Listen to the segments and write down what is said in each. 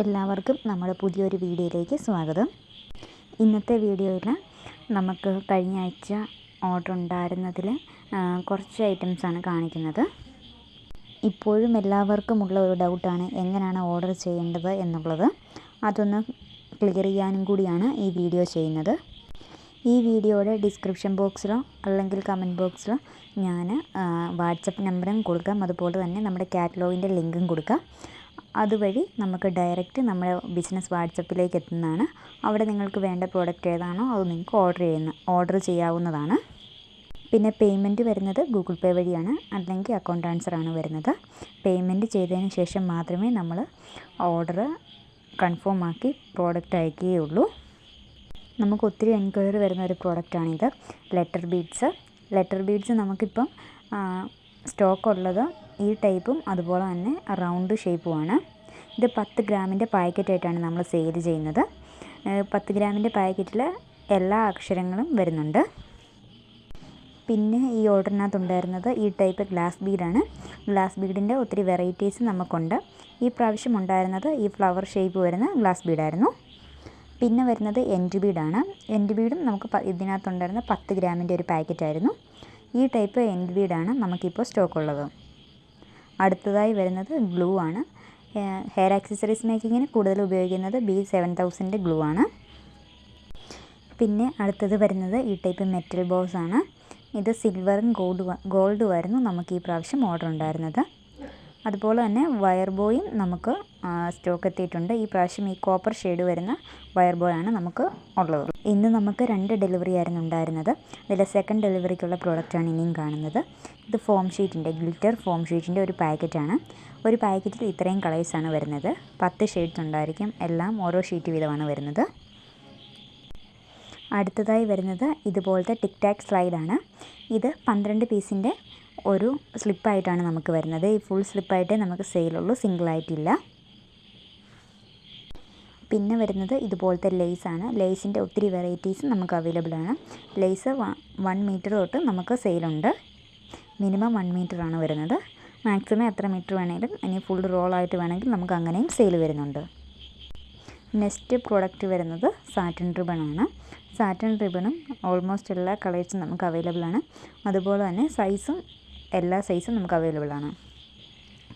എല്ലാവർക്കും നമ്മുടെ പുതിയൊരു വീഡിയോയിലേക്ക് സ്വാഗതം. ഇന്നത്തെ വീഡിയോയിൽ നമുക്ക് കഴിഞ്ഞ ആഴ്ച ഓർഡർ ഉണ്ടായിരുന്നതിൽ കുറച്ച് ഐറ്റംസാണ് കാണിക്കുന്നത്. ഇപ്പോഴും എല്ലാവർക്കുമുള്ള ഒരു ഡൗട്ടാണ് എങ്ങനെയാണ് ഓർഡർ ചെയ്യേണ്ടത് എന്നുള്ളത്. അതൊന്ന് ക്ലിയർ ചെയ്യാനും കൂടിയാണ് ഈ വീഡിയോ ചെയ്യുന്നത്. ഈ വീഡിയോയുടെ ഡിസ്ക്രിപ്ഷൻ ബോക്സിലോ അല്ലെങ്കിൽ കമന്റ് ബോക്സിലോ ഞാൻ വാട്സപ്പ് നമ്പറും കൊടുക്കാം. അതുപോലെ തന്നെ നമ്മുടെ കാറ്റലോഗിന്റെ ലിങ്കും കൊടുക്കാം. അതുവഴി നമുക്ക് ഡയറക്റ്റ് നമ്മുടെ ബിസിനസ് വാട്സപ്പിലേക്ക് എത്തുന്നതാണ്. അവിടെ നിങ്ങൾക്ക് വേണ്ട പ്രോഡക്റ്റ് ഏതാണോ അത് നിങ്ങൾക്ക് ഓർഡർ ചെയ്യുന്ന ഓർഡർ ചെയ്യാവുന്നതാണ്. പിന്നെ പേയ്മെന്റ് വരുന്നത് ഗൂഗിൾ പേ വഴിയാണ് അല്ലെങ്കിൽ അക്കൗണ്ട് ട്രാൻസ്ഫർ ആണ് വരുന്നത്. പേയ്മെന്റ് ചെയ്തതിന് ശേഷം മാത്രമേ നമ്മൾ ഓർഡർ കൺഫേം ആക്കി പ്രോഡക്റ്റ് അയക്കുകയുള്ളൂ. നമുക്ക് ഒത്തിരി എൻക്വയറി വരുന്ന ഒരു പ്രോഡക്റ്റാണിത് ലെറ്റർ ബീഡ്സ് ലെറ്റർ ബീഡ്സ് നമുക്കിപ്പം സ്റ്റോക്ക് ഉള്ളത് ഈ ടൈപ്പും അതുപോലെ തന്നെ റൗണ്ട് ഷേപ്പുമാണ്. ഇത് പത്ത് ഗ്രാമിന്റെ പാക്കറ്റായിട്ടാണ് നമ്മൾ സെയിൽ ചെയ്യുന്നത്. പത്ത് ഗ്രാമിന്റെ പാക്കറ്റിൽ എല്ലാ അക്ഷരങ്ങളും വരുന്നുണ്ട്. പിന്നെ ഈ ഓർഡറിനകത്ത് ഉണ്ടായിരുന്നത് ഈ ടൈപ്പ് ഗ്ലാസ് ബീഡാണ്. ഗ്ലാസ് ബീഡിന്റെ ഒത്തിരി വെറൈറ്റീസ് നമുക്കുണ്ട്. ഈ പ്രാവശ്യം ഉണ്ടായിരുന്നത് ഈ ഫ്ലവർ ഷേപ്പ് വരുന്ന ഗ്ലാസ് ബീഡായിരുന്നു. പിന്നെ വരുന്നത് എൻഡ് ബീഡാണ്. എൻഡ് ബീഡും നമുക്ക് ഇതിനകത്തുണ്ടായിരുന്ന പത്ത് ഗ്രാമിന്റെ ഒരു പാക്കറ്റായിരുന്നു. ഈ ടൈപ്പ് എൻഡ് ബീഡാണ് നമുക്കിപ്പോൾ സ്റ്റോക്ക് ഉള്ളത് അടുത്തതായി വരുന്നത് ഗ്ലൂ ആണ്. ഹെയർ ആക്സസറീസ് മേക്കിങ്ങിന് കൂടുതൽ ഉപയോഗിക്കുന്നത് ബി സെവൻ തൗസൻഡ് ഗ്ലൂ ആണ്. പിന്നെ അടുത്തത് വരുന്നത് ഈ ടൈപ്പ് മെറ്റൽ ബോസ് ആണ്. ഇത് സിൽവറും ഗോൾഡ് ഗോൾഡുമായിരുന്നു നമുക്ക് ഈ പ്രാവശ്യം ഓർഡർ ഉണ്ടായിരുന്നത്. അതുപോലെ തന്നെ വയർ ബോയും നമുക്ക് സ്റ്റോക്ക് എത്തിയിട്ടുണ്ട്. ഈ പ്രാവശ്യം ഈ കോപ്പർ ഷെയ്ഡ് വരുന്ന വയർ ബോയാണ് നമുക്ക് ഉള്ളത്. ഇന്ന് നമുക്ക് രണ്ട് ഡെലിവറി ആയിരുന്നു ഉണ്ടായിരുന്നത്. അതിൽ സെക്കൻഡ് ഡെലിവറിക്കുള്ള പ്രോഡക്റ്റാണ് ഇനിയും കാണുന്നത്. ഇത് ഫോം ഷീറ്റിന്റെ ഗ്ലിറ്റർ ഫോം ഷീറ്റിന്റെ ഒരു പാക്കറ്റാണ് ഒരു പാക്കറ്റിൽ ഇത്രയും കളേഴ്സാണ് വരുന്നത്. പത്ത് ഷെയ്ഡ്സ് ഉണ്ടായിരിക്കും. എല്ലാം ഓരോ ഷീറ്റ് വീതമാണ് വരുന്നത്. അടുത്തതായി വരുന്നത് ഇതുപോലത്തെ ടിക് ടാക് സ്ലൈഡാണ്. ഇത് പന്ത്രണ്ട് പീസിന്റെ ഒരു സ്ലിപ്പായിട്ടാണ് നമുക്ക് വരുന്നത്. ഈ ഫുൾ സ്ലിപ്പായിട്ടേ നമുക്ക് സെയിലുള്ളൂ സിംഗിളായിട്ടില്ല. പിന്നെ വരുന്നത് ഇതുപോലത്തെ ലേസാണ്. ലേസിന്റെ ഒത്തിരി വെറൈറ്റീസ് നമുക്ക് അവൈലബിൾ ആണ് ലേസ് വൺ മീറ്റർ തൊട്ട് നമുക്ക് സെയിലുണ്ട്. മിനിമം വൺ ആണ് വരുന്നത്. മാക്സിമം എത്ര മീറ്റർ വേണമെങ്കിലും ഇനി ഫുൾ റോളായിട്ട് വേണമെങ്കിൽ നമുക്ക് അങ്ങനെയും സെയിൽ വരുന്നുണ്ട്. നെക്സ്റ്റ് പ്രോഡക്റ്റ് വരുന്നത് സാറ്റൻ ആണ്. സാറ്റൻ റിബണും ഓൾമോസ്റ്റ് എല്ലാ കളേഴ്സും നമുക്ക് അവൈലബിൾ ആണ്. അതുപോലെ തന്നെ സൈസും എല്ലാ സൈസും നമുക്ക് അവൈലബിൾ ആണ്.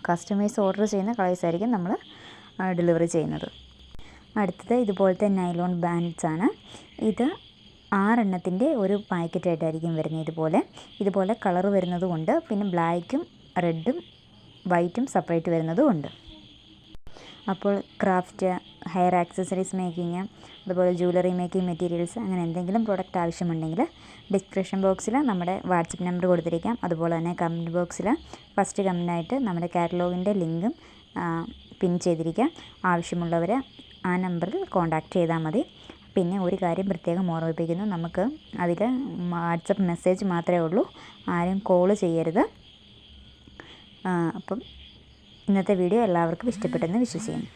കസ്റ്റമേഴ്സ് ഓർഡർ ചെയ്യുന്ന കളേഴ്സ് ആയിരിക്കും നമ്മൾ ഡെലിവറി ചെയ്യുന്നത്. അടുത്തത് ഇതുപോലത്തെ നൈലോൺ ബാൻഡ്സ് ആണ്. ഇത് ആറെണ്ണത്തിന്റെ ഒരു പാക്കറ്റായിട്ടായിരിക്കും വരുന്നത് ഇതുപോലെ. ഇതുപോലെ കളർ വരുന്നതുകൊണ്ട് പിന്നെ ബ്ലാക്കും റെഡും വൈറ്റും സെപ്പറേറ്റ് വരുന്നതും ഉണ്ട് അപ്പോൾ ക്രാഫ്റ്റ് ഹെയർ ആക്സസറീസ് മേക്കിങ് അതുപോലെ ജ്വല്ലറി മേക്കിംഗ് മെറ്റീരിയൽസ് അങ്ങനെ എന്തെങ്കിലും പ്രോഡക്റ്റ് ആവശ്യമുണ്ടെങ്കിൽ ഡിസ്ക്രിപ്ഷൻ ബോക്സിൽ നമ്മുടെ വാട്സപ്പ് നമ്പർ കൊടുത്തിരിക്കാം. അതുപോലെ തന്നെ കമന്റ് ബോക്സിൽ ഫസ്റ്റ് കമന്റായിട്ട് നമ്മുടെ കാറ്റലോഗിന്റെ ലിങ്കും പിൻ ചെയ്തിരിക്കാം. ആവശ്യമുള്ളവർ ആ നമ്പറിൽ കോൺടാക്റ്റ് ചെയ്താൽ മതി. പിന്നെ ഒരു കാര്യം പ്രത്യേകം ഓർമ്മിപ്പിക്കുന്നു. നമുക്ക് അതിൽ വാട്സപ്പ് മെസ്സേജ് മാത്രമേ ഉള്ളൂ. ആരും കോൾ ചെയ്യരുത്. അപ്പം ഇന്നത്തെ വീഡിയോ എല്ലാവർക്കും ഇഷ്ടപ്പെട്ടെന്ന് വിശ്വസിക്കുന്നു.